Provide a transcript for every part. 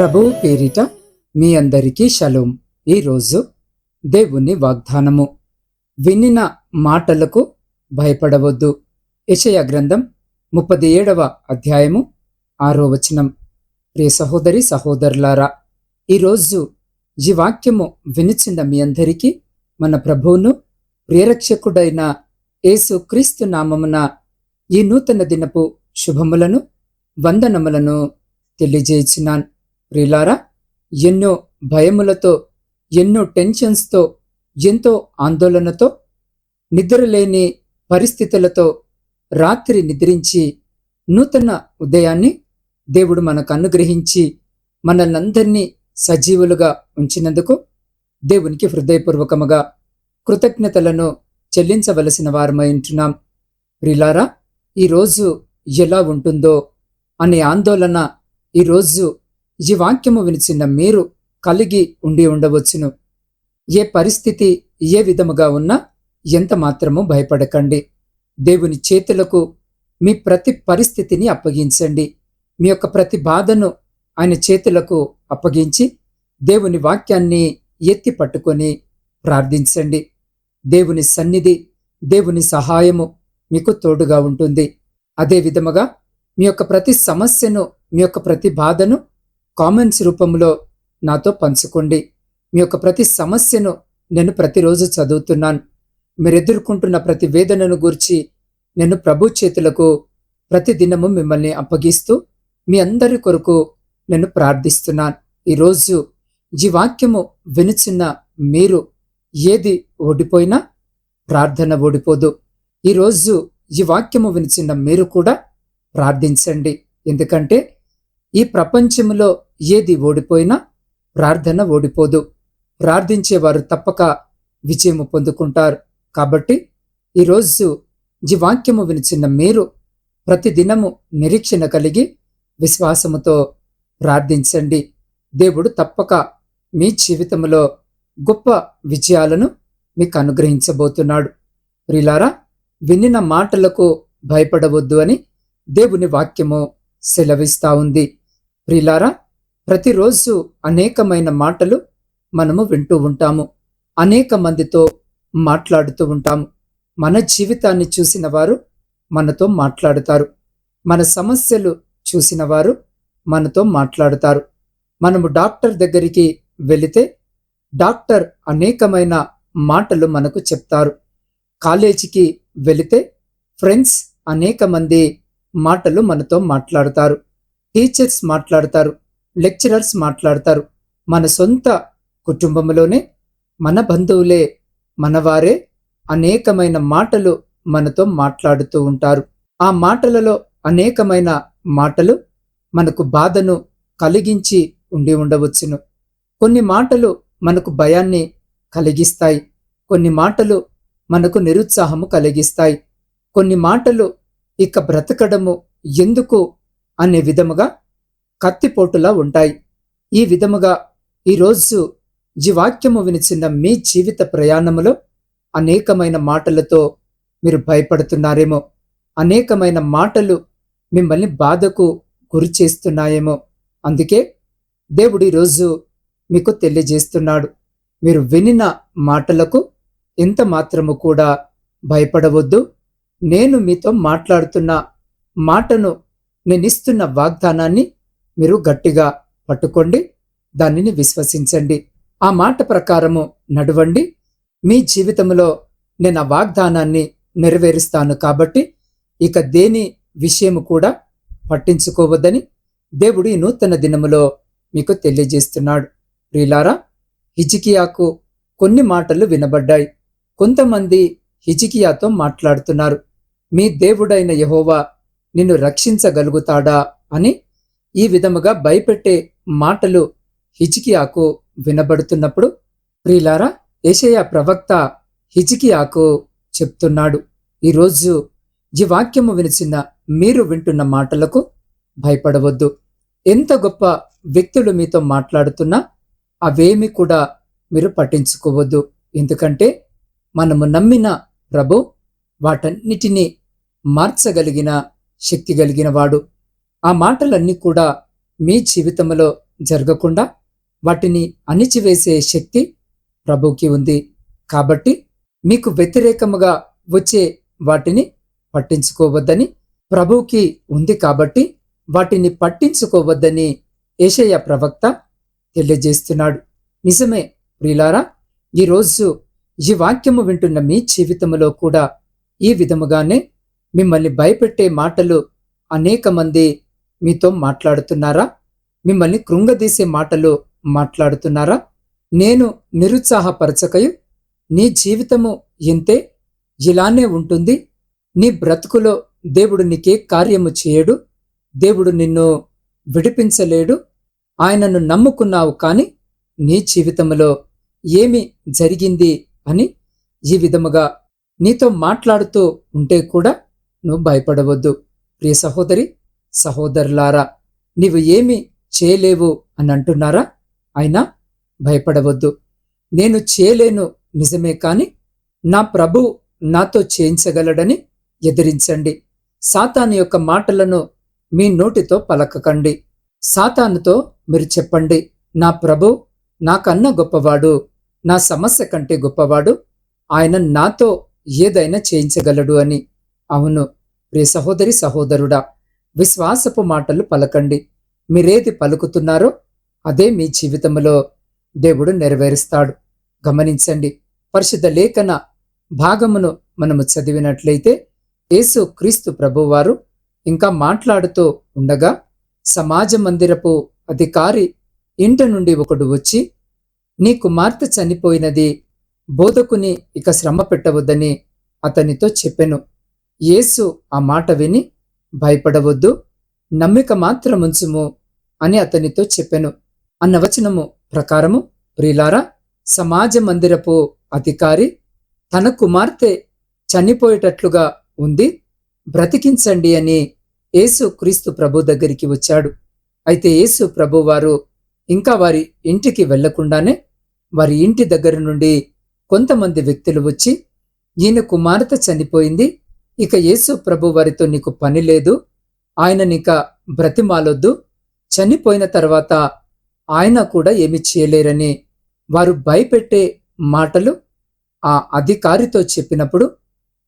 ప్రభువు పేరిట మీ అందరికీ షలోం. ఈరోజు దేవుని వాగ్దానము. వినిన మాటలకు భయపడవద్దు. యషయ గ్రంథం ముప్పది ఏడవ అధ్యాయము ఆరో వచనం. ప్రియ సహోదరి సహోదరులారా ఈరోజు ఈ వాక్యము వినిచిన మీ అందరికీ మన ప్రభువును ప్రియరక్షకుడైన యేసు క్రీస్తు నామమున ఈ నూతన దినపు శుభములను వందనములను తెలియజేసినాను ప్రిలారా ఎన్నో భయములతో ఎన్నో టెన్షన్స్తో ఎంతో ఆందోళనతో నిద్రలేని పరిస్థితులతో రాత్రి నిద్రించి నూతన ఉదయాన్ని దేవుడు మనకు అనుగ్రహించి మనల్నందరినీ సజీవులుగా ఉంచినందుకు దేవునికి హృదయపూర్వకముగా కృతజ్ఞతలను చెల్లించవలసిన వారమై ఉంటున్నాం. ప్రిలారా ఈరోజు ఎలా ఉంటుందో అనే ఆందోళన ఈరోజు ఈ వాక్యము వినిచిన మీరు కలిగి ఉండి ఉండవచ్చును. ఏ పరిస్థితి ఏ విధముగా ఉన్నా ఎంత మాత్రము భయపడకండి. దేవుని చేతులకు మీ ప్రతి పరిస్థితిని అప్పగించండి. మీ యొక్క ప్రతి బాధను ఆయన చేతులకు అప్పగించి దేవుని వాక్యాన్ని ఎత్తి పట్టుకొని ప్రార్థించండి. దేవుని సన్నిధి దేవుని సహాయము మీకు తోడుగా ఉంటుంది. అదే విధముగా మీ యొక్క ప్రతి సమస్యను మీ యొక్క ప్రతి బాధను కామెంట్స్ రూపంలో నాతో పంచుకోండి. మీ యొక్క ప్రతి సమస్యను నేను ప్రతిరోజు చదువుతున్నాను. మీరు ఎదుర్కొంటున్న ప్రతి వేదనను గూర్చి నేను ప్రభు చేతులకు ప్రతిదినము మిమ్మల్ని అప్పగిస్తూ మీ అందరి కొరకు నేను ప్రార్థిస్తున్నాను. ఈరోజు ఈ వాక్యము వినుచున్న మీరు ఏది ఓడిపోయినా ప్రార్థన ఓడిపోదు. ఈరోజు ఈ వాక్యము వినిచిన మీరు కూడా ప్రార్థించండి. ఎందుకంటే ఈ ప్రపంచంలో ఏది ఓడిపోయినా ప్రార్థన ఓడిపోదు. ప్రార్థించేవారు తప్పక విజయము పొందుకుంటారు. కాబట్టి ఈరోజు ఈ వాక్యము వినిచిన మీరు ప్రతిదినము నిరీక్షణ కలిగి విశ్వాసముతో ప్రార్థించండి. దేవుడు తప్పక మీ జీవితంలో గొప్ప విజయాలను మీకు అనుగ్రహించబోతున్నాడు. ప్రిలారా వినిన మాటలకు భయపడవద్దు అని దేవుని వాక్యము సెలవిస్తా ఉంది. ప్రిలారా ప్రతిరోజు అనేకమైన మాటలు మనము వింటూ ఉంటాము. అనేక మందితో మాట్లాడుతూ ఉంటాము. మన జీవితాన్ని చూసిన వారు మనతో మాట్లాడుతారు. మన సమస్యలు చూసిన వారు మనతో మాట్లాడుతారు. మనము డాక్టర్ దగ్గరికి వెళితే డాక్టర్ అనేకమైన మాటలు మనకు చెప్తారు. కాలేజీకి వెళితే ఫ్రెండ్స్ అనేక మంది మాటలు మనతో మాట్లాడతారు. టీచర్స్ మాట్లాడతారు. లెక్చరర్స్ మాట్లాడతారు. మన సొంత కుటుంబంలోనే మన బంధువులే మనవారే అనేకమైన మాటలు మనతో మాట్లాడుతూ ఉంటారు. ఆ మాటలలో అనేకమైన మాటలు మనకు బాధను కలిగించి ఉండి ఉండవచ్చును. కొన్ని మాటలు మనకు భయాన్ని కలిగిస్తాయి. కొన్ని మాటలు మనకు నిరుత్సాహము కలిగిస్తాయి. కొన్ని మాటలు ఇక బ్రతకడము ఎందుకు అనే విధముగా కత్తిపోటులా ఉంటాయి. ఈ విధముగా ఈరోజు ఈ వాక్యము వినిచిన మీ జీవిత ప్రయాణములో అనేకమైన మాటలతో మీరు భయపడుతున్నారేమో. అనేకమైన మాటలు మిమ్మల్ని బాధకు గురి చేస్తున్నాయేమో. అందుకే దేవుడు ఈరోజు మీకు తెలియజేస్తున్నాడు. మీరు వినిన మాటలకు ఎంత మాత్రము కూడా భయపడవద్దు. నేను మీతో మాట్లాడుతున్న మాటను నేను ఇస్తున్న వాగ్దానాన్ని మీరు గట్టిగా పట్టుకోండి దానిని విశ్వసించండి. ఆ మాట ప్రకారము నడవండి. మీ జీవితంలో నేను ఆ వాగ్దానాన్ని నెరవేరుస్తాను కాబట్టి ఇక దేని విషయము కూడా పట్టించుకోవద్దని దేవుడు ఈ నూతన దినములో మీకు తెలియజేస్తున్నాడు. ప్రియులారా హిజికియాకు కొన్ని మాటలు వినబడ్డాయి. కొంతమంది హిజికియాతో మాట్లాడుతున్నారు. మీ దేవుడైన యహోవా నిన్ను రక్షించగలుగుతాడా అని ఈ విధముగా భయపెట్టే మాటలు హిజికియాకు వినబడుతున్నప్పుడు ప్రియులారా ఏషయ ప్రవక్త హిజికియాకు చెప్తున్నాడు. ఈరోజు ఈ వాక్యము వినిచిన మీరు వింటున్న మాటలకు భయపడవద్దు. ఎంత గొప్ప వ్యక్తులు మీతో మాట్లాడుతున్నా అవేమి కూడా మీరు పట్టించుకోవద్దు. ఎందుకంటే మనము నమ్మిన ప్రభు వాటన్నిటినీ మార్చగలిగిన శక్తి కలిగిన వాడు. ఆ మాటలన్నీ కూడా మీ జీవితంలో జరగకుండా వాటిని అణిచివేసే శక్తి ప్రభుకి ఉంది. కాబట్టి మీకు వ్యతిరేకముగా వచ్చే వాటిని పట్టించుకోవద్దని ప్రభువుకి ఉంది కాబట్టి వాటిని పట్టించుకోవద్దని ఏషయ్య ప్రవక్త తెలియజేస్తున్నాడు. నిజమే ప్రియులారా ఈరోజు ఈ వాక్యము వింటున్న మీ జీవితంలో కూడా ఈ విధముగానే మిమ్మల్ని భయపెట్టే మాటలు అనేక మంది మీతో మాట్లాడుతున్నారా? మిమ్మల్ని కృంగదీసే మాటలు మాట్లాడుతున్నారా? నేను నిరుత్సాహపరచకయు నీ జీవితము ఇంతే ఇలానే ఉంటుంది. నీ బ్రతుకులో దేవుడు నీకే కార్యము చేయడు. దేవుడు నిన్ను విడిపించలేడు. ఆయనను నమ్ముకున్నావు కాని నీ జీవితంలో ఏమి జరిగింది అని ఈ విధముగా నీతో మాట్లాడుతూ ఉంటే కూడా నువ్వు భయపడవద్దు. ప్రియ సహోదరి సహోదరులారా నీవు ఏమి చేయలేవు అని అంటున్నారా? అయినా భయపడవద్దు. నేను చేయలేను నిజమే కాని నా ప్రభు నాతో చేయించగలడని ఎదిరించండి. సాతాను యొక్క మాటలను మీ నోటితో పలకకండి. సాతానుతో మీరు చెప్పండి నా ప్రభు నాకన్నా గొప్పవాడు నా సమస్య కంటే గొప్పవాడు ఆయన నాతో ఏదైనా చేయించగలడు అని. అవును ప్రియ సహోదరి సహోదరుడా విశ్వాసపు మాటలు పలకండి. మీరేది పలుకుతున్నారో అదే మీ జీవితంలో దేవుడు నెరవేరుస్తాడు. గమనించండి పరిశుద్ధ లేఖన భాగమును మనము చదివినట్లయితే యేసు క్రీస్తు ప్రభువారు ఇంకా మాట్లాడుతూ ఉండగా సమాజ మందిరపు అధికారి ఇంటి నుండి ఒకడు వచ్చి నీ కుమార్తె చనిపోయినది బోధకుని ఇక శ్రమ పెట్టవద్దని అతనితో చెప్పెను. యేసు ఆ మాట విని భయపడవద్దు. నమ్మిక మాత్రముంచుము అని అతనితో చెప్పెను. అన్న వచనము ప్రకారము ప్రిలారా సమాజ మందిరపు అధికారి తన కుమార్తె చనిపోయేటట్లుగా ఉంది. బ్రతికించండి అని యేసు క్రీస్తు ప్రభు దగ్గరికి వచ్చాడు. అయితే యేసు ప్రభు వారు ఇంకా వారి ఇంటికి వెళ్ళకుండానే వారి ఇంటి దగ్గర నుండి కొంతమంది వ్యక్తులు వచ్చి ఈయన కుమార్తె చనిపోయింది. ఇక యేసు ప్రభు వారితో నీకు పని లేదు. ఆయన నీక బ్రతిమాలొద్దు. చనిపోయిన తర్వాత ఆయన కూడా ఏమి చేయలేరని వారు భయపెట్టే మాటలు ఆ అధికారితో చెప్పినప్పుడు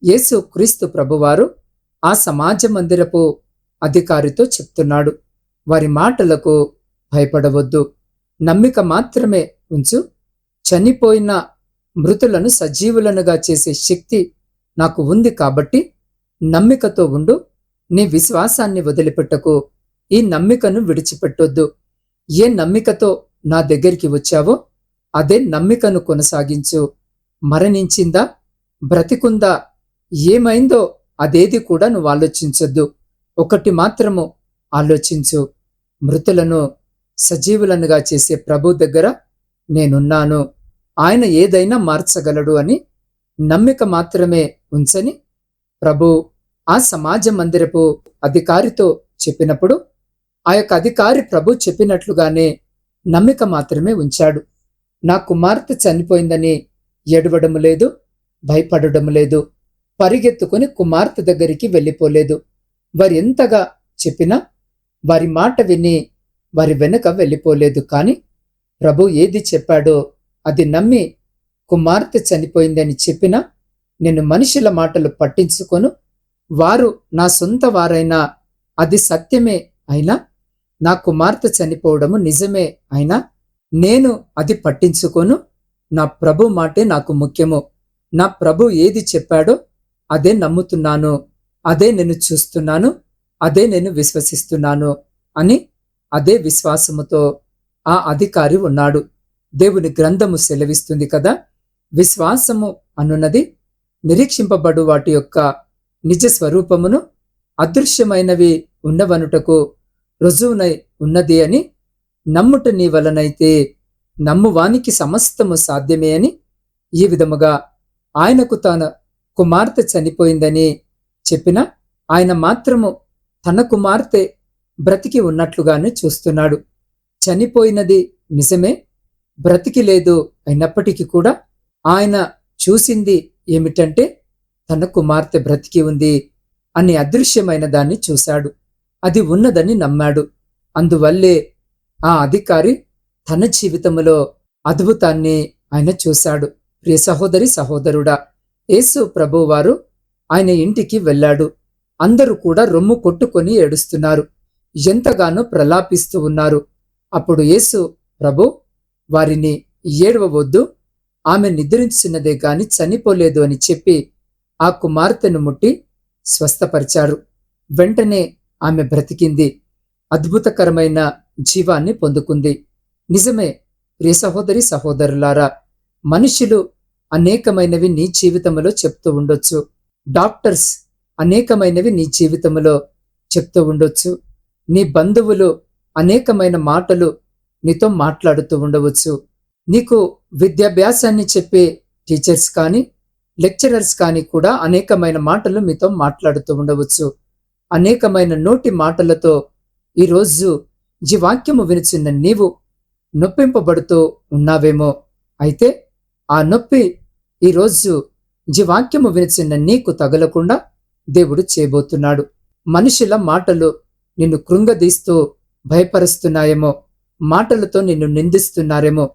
యేసు క్రీస్తు ప్రభువారు ఆ సమాజ మందిరపు అధికారితో చెప్తున్నాడు. వారి మాటలకు భయపడవద్దు. నమ్మిక మాత్రమే ఉంచు. చనిపోయిన మృతులను సజీవులనుగా చేసే శక్తి నాకు ఉంది కాబట్టి నమ్మికతో ఉండు. నీ విశ్వాసాన్ని వదిలిపెట్టకు. ఈ నమ్మికను విడిచిపెట్టొద్దు. ఏ నమ్మికతో నా దగ్గరికి వచ్చావో అదే నమ్మికను కొనసాగించు. మరణించిందా? బ్రతికుందా? ఏమైందో అదేది కూడా నువ్వు ఆలోచించొద్దు. ఒకటి మాత్రము ఆలోచించు. మృతులను సజీవులనుగా చేసే ప్రభు దగ్గర నేనున్నాను. ఆయన ఏదైనా మార్చగలడు అని నమ్మిక మాత్రమే ఉంచని ప్రభు. ఆ సమాజ మందిరపు అధికారితో చెప్పినప్పుడు ఆ యొక్క అధికారి ప్రభు చెప్పినట్లుగానే నమ్మిక మాత్రమే ఉంచాడు. నా కుమార్తె చనిపోయిందని ఎడవడం లేదు భయపడడం లేదు పరిగెత్తుకుని కుమార్తె దగ్గరికి వెళ్ళిపోలేదు. వారు ఎంతగా చెప్పినా వారి మాట విని వారి వెనుక వెళ్ళిపోలేదు. కానీ ప్రభు ఏది చెప్పాడో అది నమ్మి కుమార్తె చనిపోయిందని చెప్పినా నేను మనుషుల మాటలు పట్టించుకొను వారు నా సొంత వారైనా అది సత్యమే అయినా నా కుమార్తె చనిపోవడము నిజమే అయినా నేను అది పట్టించుకోను. నా ప్రభు మాటే నాకు ముఖ్యము. నా ప్రభు ఏది చెప్పాడో అదే నమ్ముతున్నాను. అదే నేను చూస్తున్నాను. అదే నేను విశ్వసిస్తున్నాను అని అదే విశ్వాసముతో ఆ అధికారి ఉన్నాడు. దేవుని గ్రంథము సెలవిస్తుంది కదా? విశ్వాసము అనున్నది నిరీక్షింపబడు వాటి యొక్క నిజ స్వరూపమును అదృశ్యమైనవి ఉన్నవనుటకు రుజువునై ఉన్నది అని నమ్ముట నీ వలనైతే నమ్మువానికి సమస్తము సాధ్యమే అని ఈ విధముగా ఆయనకు తన కుమార్తె చనిపోయిందని చెప్పిన ఆయన మాత్రము తన కుమార్తె బ్రతికి ఉన్నట్లుగానే చూస్తున్నాడు. చనిపోయినది నిజమే బ్రతికి లేదు అయినప్పటికీ కూడా ఆయన చూసింది ఏమిటంటే తన కుమార్తె బ్రతికి ఉంది అని అదృశ్యమైన దాన్ని చూశాడు. అది ఉన్నదని నమ్మాడు. అందువల్లే ఆ అధికారి తన జీవితంలో అద్భుతాన్ని ఆయన చూశాడు. ప్రియ సహోదరి సహోదరుడా యేసు ప్రభువారు ఆయన ఇంటికి వెళ్ళాడు. అందరూ కూడా రొమ్ము కొట్టుకొని ఏడుస్తున్నారు. ఎంతగానో ప్రలాపిస్తూ ఉన్నారు. అప్పుడు యేసు ప్రభు వారిని ఏడవవద్దు ఆమె నిద్రించినదే గాని చనిపోలేదు అని చెప్పి ఆ కుమార్తెను ముట్టి స్వస్థపరిచారు వెంటనే ఆమె బ్రతికింది. అద్భుతకరమైన జీవాన్ని పొందుకుంది. నిజమే ప్రియ సహోదరి సహోదరులారా మనుషులు అనేకమైనవి నీ జీవితంలో చెప్తూ ఉండొచ్చు. డాక్టర్స్ అనేకమైనవి నీ జీవితంలో చెప్తూ ఉండొచ్చు. నీ బంధువులు అనేకమైన మాటలు నీతో మాట్లాడుతూ ఉండవచ్చు. నీకు విద్యాభ్యాసాన్ని చెప్పే టీచర్స్ కానీ లెక్చరర్స్ కానీ కూడా అనేకమైన మాటలు మీతో మాట్లాడుతూ ఉండవచ్చు. అనేకమైన నోటి మాటలతో ఈరోజు ఈ వాక్యము వినిచిన్న నీవు నొప్పింపబడుతూ ఉన్నావేమో. అయితే ఆ నొప్పి ఈరోజు ఈ వాక్యము వినిచిన్న నీకు తగలకుండా దేవుడు చేయబోతున్నాడు. మనుషుల మాటలు నిన్ను కృంగదీస్తూ భయపరుస్తున్నాయేమో. మాటలతో నిన్ను నిందిస్తున్నారేమో.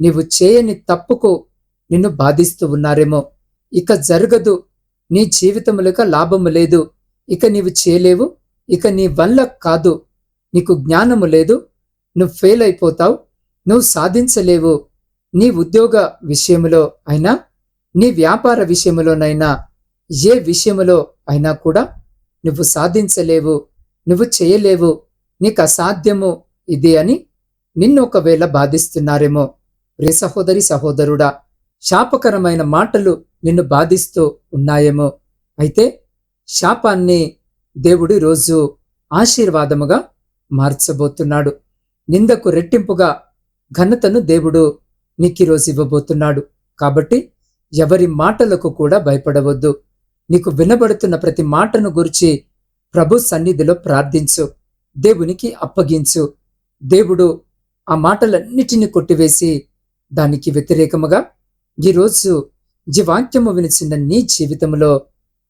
నీవు చేయని తప్పుకు నిన్ను బాధిస్తూ ఉన్నారేమో. ఇక జరగదు. నీ జీవితములక లాభము లేదు. ఇక నీవు చేయలేవు. ఇక నీ వల్ల కాదు. నీకు జ్ఞానము లేదు. నువ్వు ఫెయిల్ అయిపోతావు. నువ్వు సాధించలేవు. నీ ఉద్యోగ విషయములో అయినా నీ వ్యాపార విషయములోనైనా ఏ విషయములో అయినా కూడా నువ్వు సాధించలేవు. నువ్వు చేయలేవు. నీకు అసాధ్యము ఇది అని నిన్ను ఒకవేళ బాధిస్తున్నారేమో. రే సహోదరి సహోదరుడా శాపకరమైన మాటలు నిన్ను బాధిస్తూ ఉన్నాయేమో. అయితే శాపాన్ని దేవుడు రోజు ఆశీర్వాదముగా మార్చబోతున్నాడు. నిందకు రెట్టింపుగా ఘనతను దేవుడు నీకిరోజు ఇవ్వబోతున్నాడు. కాబట్టి ఎవరి మాటలకు కూడా భయపడవద్దు. నీకు వినబడుతున్న ప్రతి మాటను గురించి ప్రభు సన్నిధిలో ప్రార్థించు. దేవునికి అప్పగించు. దేవుడు ఆ మాటలన్నిటిని కొట్టివేసి దానికి వ్యతిరేకముగా ఈరోజు ఈ వాక్యము వినిచిన నీ జీవితంలో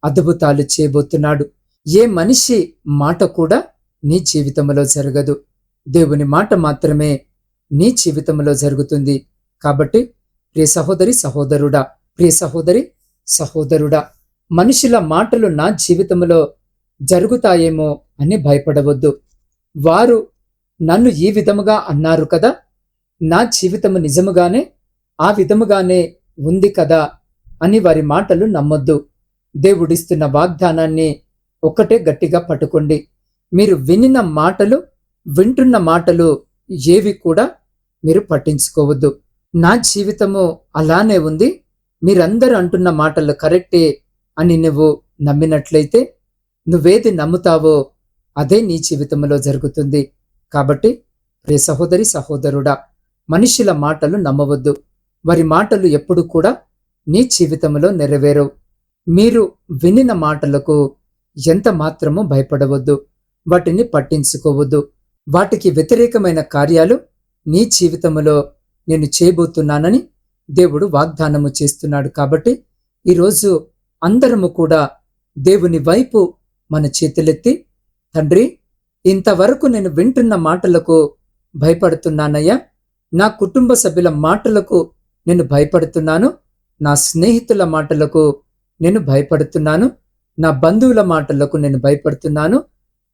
అద్భుతాలు చేయబోతున్నాడు. ఏ మనిషి మాట కూడా నీ జీవితంలో జరగదు. దేవుని మాట మాత్రమే నీ జీవితంలో జరుగుతుంది. కాబట్టి ప్రియ సహోదరి సహోదరుడా ప్రియ సహోదరి సహోదరుడా మనుషుల మాటలు నా జీవితంలో జరుగుతాయేమో అని భయపడవద్దు. వారు నన్ను ఈ విధముగా అన్నారు కదా నా జీవితము నిజముగానే ఆ విధముగానే ఉంది కదా అని వారి మాటలు నమ్మొద్దు. దేవుడిస్తున్న వాగ్దానాన్ని ఒక్కటే గట్టిగా పట్టుకోండి. మీరు వినిన మాటలు వింటున్న మాటలు ఏవి కూడా మీరు పట్టించుకోవద్దు. నా జీవితము అలానే ఉంది. మీరందరూ అంటున్న మాటలు కరెక్టే అని నువ్వు నమ్మినట్లయితే నువ్వేది నమ్ముతావో అదే నీ జీవితంలో జరుగుతుంది. కాబట్టి రే సహోదరి సహోదరుడా మనుషుల మాటలు నమ్మవద్దు. వారి మాటలు ఎప్పుడు కూడా నీ జీవితంలో నెరవేరు మీరు వినిన మాటలకు ఎంత మాత్రమూ భయపడవద్దు. వాటిని పట్టించుకోవద్దు. వాటికి వ్యతిరేకమైన కార్యాలు నీ జీవితంలో నేను చేయబోతున్నానని దేవుడు వాగ్దానము చేస్తున్నాడు కాబట్టి ఈరోజు అందరము కూడా దేవుని వైపు మన చేతులెత్తి తండ్రి ఇంతవరకు నేను వింటున్న మాటలకు భయపడుతున్నానయ్యా. నా కుటుంబ సభ్యుల మాటలకు నేను భయపడుతున్నాను. నా స్నేహితుల మాటలకు నేను భయపడుతున్నాను నా బంధువుల మాటలకు నేను భయపడుతున్నాను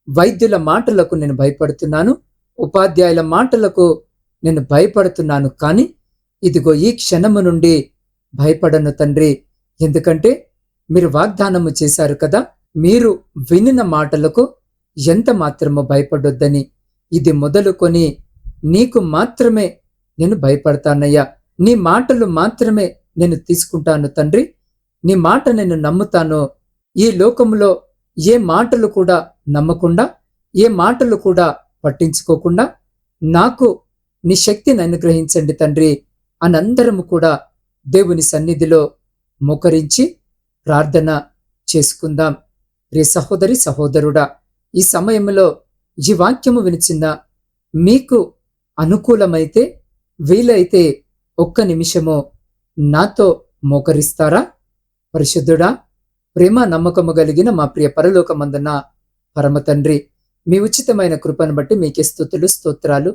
వైద్యుల మాటలకు నేను భయపడుతున్నాను ఉపాధ్యాయుల మాటలకు నేను భయపడుతున్నాను. కానీ ఇదిగో ఈ క్షణము నుండి భయపడను తండ్రి. ఎందుకంటే మీరు వాగ్దానము చేశారు కదా మీరు వినిన మాటలకు ఎంత మాత్రమో భయపడొద్దని. ఇది మొదలుకొని నీకు మాత్రమే నేను భయపడతానయ్యా. నీ మాటలు మాత్రమే నేను తీసుకుంటాను తండ్రి. నీ మాట నేను నమ్ముతాను. ఈ లోకంలో ఏ మాటలు కూడా నమ్మకుండా ఏ మాటలు కూడా పట్టించుకోకుండా నాకు నీ శక్తిని అనుగ్రహించండి తండ్రి అనందరము కూడా దేవుని సన్నిధిలో మోకరించి ప్రార్థన చేసుకుందాం. రే సహోదరి సహోదరుడా ఈ సమయంలో ఈ వాక్యము వినిచిన మీకు అనుకూలమైతే వీలైతే ఒక్క నిమిషము నాతో మోకరిస్తారా? పరిశుద్ధుడా ప్రేమ నమ్మకము కలిగిన మా ప్రియ పరలోకమందున పరమతండ్రి మీ ఉచితమైన కృపను బట్టి మీకే స్థుతులు స్తోత్రాలు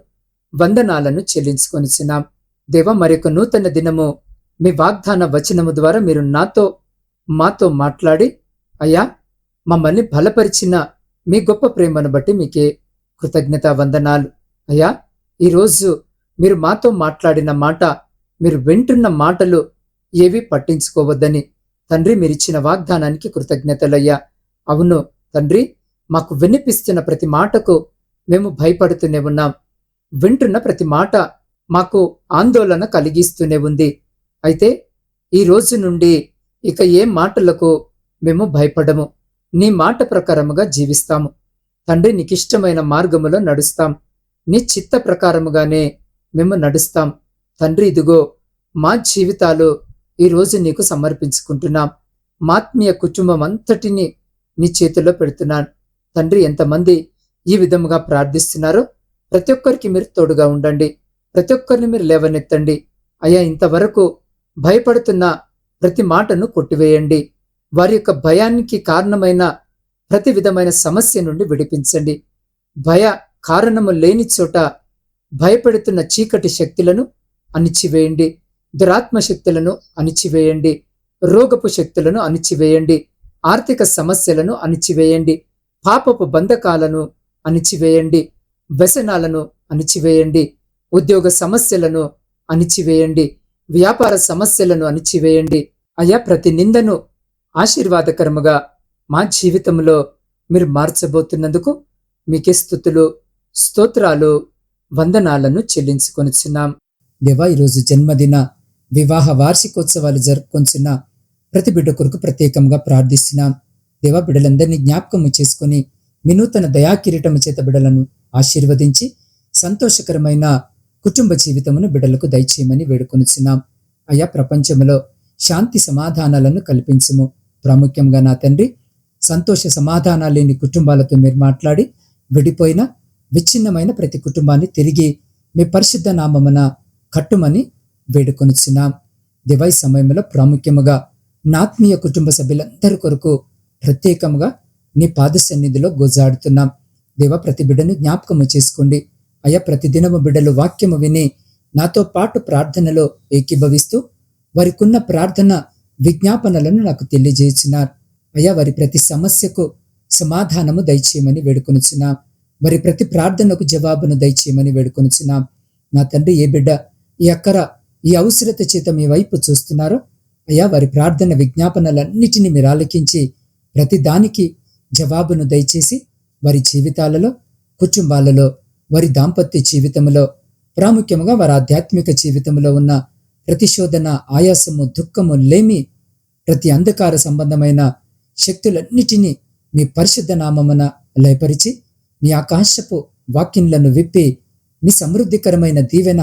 వందనాలను చెల్లించుకొనిచున్నాం. దేవ మరొక నూతన దినము మీ వాగ్దాన వచనము ద్వారా మీరు నాతో మాతో మాట్లాడి అయ్యా మమ్మల్ని బలపరిచిన మీ గొప్ప ప్రేమను బట్టి మీకే కృతజ్ఞత వందనాలు. అయ్యా ఈరోజు మీరు మాతో మాట్లాడిన మాట మీరు వింటున్న మాటలు ఏవి పట్టించుకోవద్దని. తండ్రి మీరిచ్చిన వాగ్దానానికి కృతజ్ఞతలయ్యా. అవును తండ్రి మాకు వినిపిస్తున్న ప్రతి మాటకు మేము భయపడుతూనే ఉన్నాం. వింటున్న ప్రతి మాట మాకు ఆందోళన కలిగిస్తూనే ఉంది. అయితే ఈ రోజు నుండి ఇక ఏ మాటలకు మేము భయపడము. నీ మాట ప్రకారముగా జీవిస్తాము. తండ్రి నీకిష్టమైన మార్గములో నడుస్తాం. నీ చిత్త ప్రకారముగానే మేము నడుస్తాం. తండ్రి ఇదిగో మా జీవితాలు ఈరోజు నీకు సమర్పించుకుంటున్నాం. మాత్మీయ కుటుంబం అంతటిని నీ చేతిలో పెడుతున్నాను. తండ్రి ఎంతమంది ఈ విధముగా ప్రార్థిస్తున్నారో ప్రతి ఒక్కరికి మీరు తోడుగా ఉండండి. ప్రతి ఒక్కరిని మీరు లేవనెత్తండి. అయ్యా ఇంతవరకు భయపడుతున్న ప్రతి మాటను కొట్టివేయండి. వారి యొక్క భయానికి కారణమైన ప్రతి విధమైన సమస్య నుండి విడిపించండి. భయ కారణము లేని చోట భయపెడుతున్న చీకటి శక్తులను అణిచివేయండి. దురాత్మ శక్తులను అణిచివేయండి. రోగపు శక్తులను అణిచివేయండి. ఆర్థిక సమస్యలను అణిచివేయండి. పాపపు బంధకాలను అణిచివేయండి. వ్యసనాలను అణిచివేయండి. ఉద్యోగ సమస్యలను అణిచివేయండి. వ్యాపార సమస్యలను అణిచివేయండి. అయా ప్రతి నిందను ఆశీర్వాదకరముగా మా జీవితంలో మీరు మార్చబోతున్నందుకు మీకే స్థుతులు స్తోత్రాలు వందనాలను చెల్లించుకొనిచున్నాం. దేవా ఈరోజు జన్మదిన వివాహ వార్షికోత్సవాలు జరుపుకొంచున్న ప్రతి బిడ్డ కొరకు ప్రత్యేకంగా ప్రార్థిస్తున్నాం. దేవా బిడ్డలందరినీ జ్ఞాపకము చేసుకుని వినూతన దయాకిరీటము చేత బిడ్డలను ఆశీర్వదించి సంతోషకరమైన కుటుంబ జీవితమును బిడ్డలకు దయచేయమని వేడుకొనుచున్నాం. అయా ప్రపంచంలో శాంతి సమాధానాలను కల్పించము. ప్రాముఖ్యంగా నా తండ్రి సంతోష సమాధానాలు లేని కుటుంబాలతో మీరు మాట్లాడి విడిపోయిన విచ్ఛిన్నమైన ప్రతి కుటుంబాన్ని తిరిగి మీ పరిశుద్ధ నామమున కట్టుమని వేడుకొనుచున్నాం. దివై సమయంలో ప్రాముఖ్యముగా నాత్మీయ కుటుంబ సభ్యులందరి కొరకు ప్రత్యేకముగా నీ పాద సన్నిధిలో గోజాడుతున్నాం. దేవ ప్రతి బిడ్డను జ్ఞాపకము చేసుకోండి. అయ్యా ప్రతిదినము బిడ్డలు వాక్యము విని నాతో పాటు ప్రార్థనలో ఏకీభవిస్తూ వారికున్న ప్రార్థన విజ్ఞాపనలను నాకు తెలియజేస్తున్నారు అయ్యా వారి ప్రతి సమస్యకు సమాధానము దయచేయమని వేడుకొనుచున్నాం. వారి ప్రతి ప్రార్థనకు జవాబును దయచేయమని వేడుకొనుచున్నాం. నా తండ్రి ఏ బిడ్డ ఈ అక్కర ఈ అవసరత చేత మీ వైపు చూస్తున్నారో. అయ్యా వారి ప్రార్థన విజ్ఞాపనలన్నిటిని మీరు ఆలకించి ప్రతి దానికి జవాబును దయచేసి వారి జీవితాలలో కుటుంబాలలో వారి దాంపత్య జీవితంలో ప్రాముఖ్యంగా వారి ఆధ్యాత్మిక జీవితంలో ఉన్న ప్రతిశోధన ఆయాసము దుఃఖము లేమి ప్రతి అంధకార సంబంధమైన శక్తులన్నిటినీ మీ పరిశుద్ధ నామమున లయపరిచి మీ ఆకాశపు వాక్యంలను విప్పి మీ సమృద్ధికరమైన దీవెన